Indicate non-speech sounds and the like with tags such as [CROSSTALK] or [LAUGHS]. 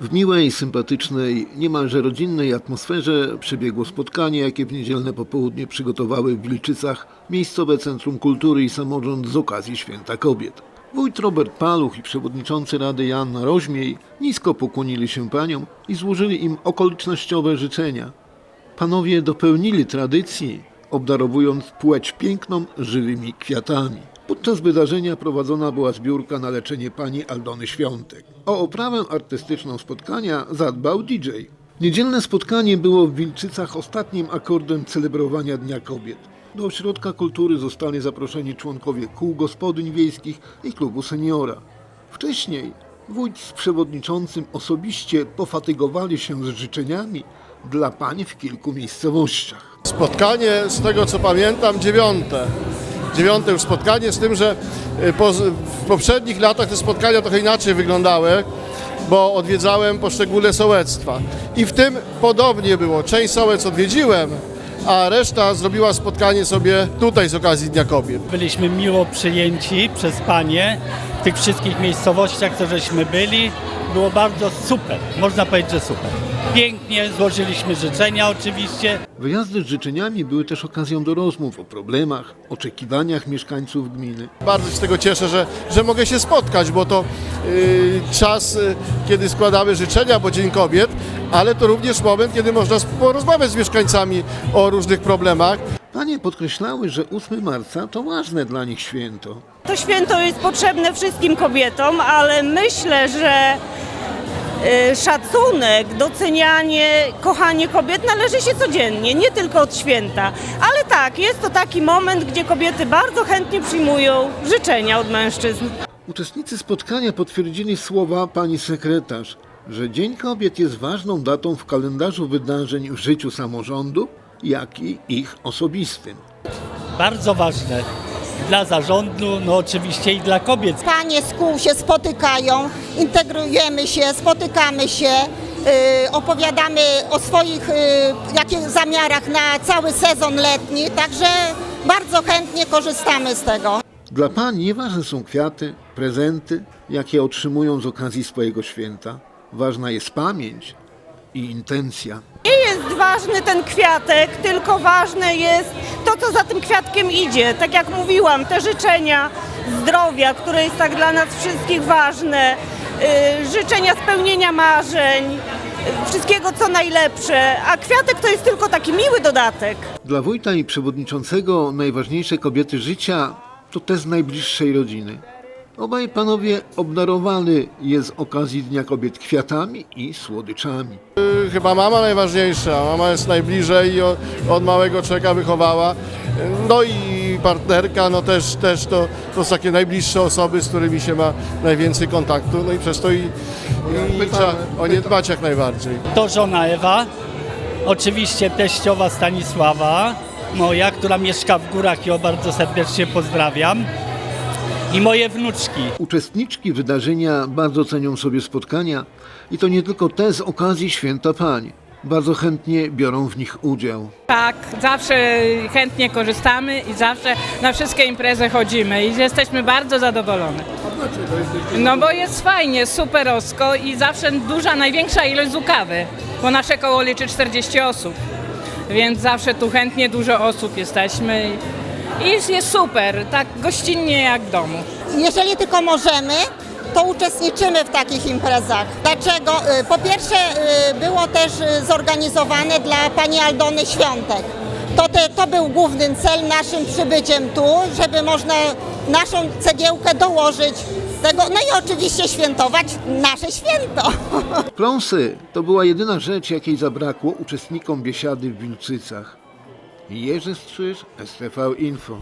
W miłej, sympatycznej, niemalże rodzinnej atmosferze przebiegło spotkanie, jakie w niedzielne popołudnie przygotowały w Wilczycach miejscowe Centrum Kultury i Samorząd z okazji Święta Kobiet. Wójt Robert Paluch i przewodniczący Rady Jan Roźmiej nisko pokłonili się paniom i złożyli im okolicznościowe życzenia. Panowie dopełnili tradycji, obdarowując płeć piękną żywymi kwiatami. Podczas wydarzenia prowadzona była zbiórka na leczenie pani Aldony Świątek. O oprawę artystyczną spotkania zadbał DJ. Niedzielne spotkanie było w Wilczycach ostatnim akordem celebrowania Dnia Kobiet. Do ośrodka kultury zostali zaproszeni członkowie kół gospodyń wiejskich i klubu seniora. Wcześniej wójt z przewodniczącym osobiście pofatygowali się z życzeniami dla pań w kilku miejscowościach. Spotkanie, z tego co pamiętam, dziewiąte. Dziewiąte już spotkanie, z tym, że y, po, w poprzednich latach te spotkania trochę inaczej wyglądały, bo odwiedzałem poszczególne sołectwa. I w tym podobnie było. Część sołec odwiedziłem, a reszta zrobiła spotkanie sobie tutaj z okazji Dnia Kobiet. Byliśmy miło przyjęci przez panie w tych wszystkich miejscowościach, co żeśmy byli. Było bardzo super, można powiedzieć, że super. Pięknie złożyliśmy życzenia oczywiście. Wyjazdy z życzeniami były też okazją do rozmów o problemach, oczekiwaniach mieszkańców gminy. Bardzo się z tego cieszę, że, że mogę się spotkać, bo to y, czas, y, kiedy składamy życzenia, bo Dzień Kobiet, ale to również moment, kiedy można porozmawiać z mieszkańcami o różnych problemach. Panie podkreślały, że 8 marca to ważne dla nich święto. To święto jest potrzebne wszystkim kobietom, ale myślę, że e, szacunek, docenianie, kochanie kobiet należy się codziennie, nie tylko od święta. Ale tak, jest to taki moment, gdzie kobiety bardzo chętnie przyjmują życzenia od mężczyzn. Uczestnicy spotkania potwierdzili słowa pani sekretarz, że Dzień Kobiet jest ważną datą w kalendarzu wydarzeń w życiu samorządu, jak i ich osobistym. Bardzo ważne dla zarządu, no oczywiście i dla kobiet. Panie z kół się spotykają, integrujemy się, spotykamy się, y, opowiadamy o swoich y, jakich zamiarach na cały sezon letni, także bardzo chętnie korzystamy z tego. Dla pań nieważne są kwiaty, prezenty, jakie otrzymują z okazji swojego święta. Ważna jest pamięć i intencja. Jest ważny ten kwiatek, tylko ważne jest to, co za tym kwiatkiem idzie. Tak jak mówiłam, te życzenia zdrowia, które jest tak dla nas wszystkich ważne, y, życzenia spełnienia marzeń, y, wszystkiego co najlepsze, a kwiatek to jest tylko taki miły dodatek. Dla wójta i przewodniczącego najważniejsze kobiety życia to te z najbliższej rodziny. Obaj panowie obdarowali je z okazji Dnia Kobiet kwiatami i słodyczami. Chyba mama najważniejsza, mama jest najbliżej i od, małego człowieka wychowała. No i partnerka, no też, też to, to są takie najbliższe osoby, z którymi się ma najwięcej kontaktu, no i przez to i, i trzeba o nie dbać jak najbardziej. To żona Ewa, oczywiście teściowa Stanisława, moja, która mieszka w górach i ją bardzo serdecznie pozdrawiam. I moje wnuczki. Uczestniczki wydarzenia bardzo cenią sobie spotkania i to nie tylko te z okazji Święta Pań. Bardzo chętnie biorą w nich udział. Tak, zawsze chętnie korzystamy i zawsze na wszystkie imprezy chodzimy i jesteśmy bardzo zadowolone. No bo jest fajnie, superosko i zawsze duża, największa ilość zukawy, bo nasze koło liczy 40 osób, więc zawsze tu chętnie dużo osób jesteśmy i jest, jest super, tak gościnnie jak w domu. Jeżeli tylko możemy, to uczestniczymy w takich imprezach. Dlaczego? Y, Po pierwsze y, było też y, zorganizowane dla pani Aldony Świątek. To, te, to był główny cel naszym przybyciem tu, żeby można naszą cegiełkę dołożyć tego, no i oczywiście świętować nasze święto. [LAUGHS] Pląsy to była jedyna rzecz, jakiej zabrakło uczestnikom biesiady w Wilczycach. Jerzy Strzyż, STV Info.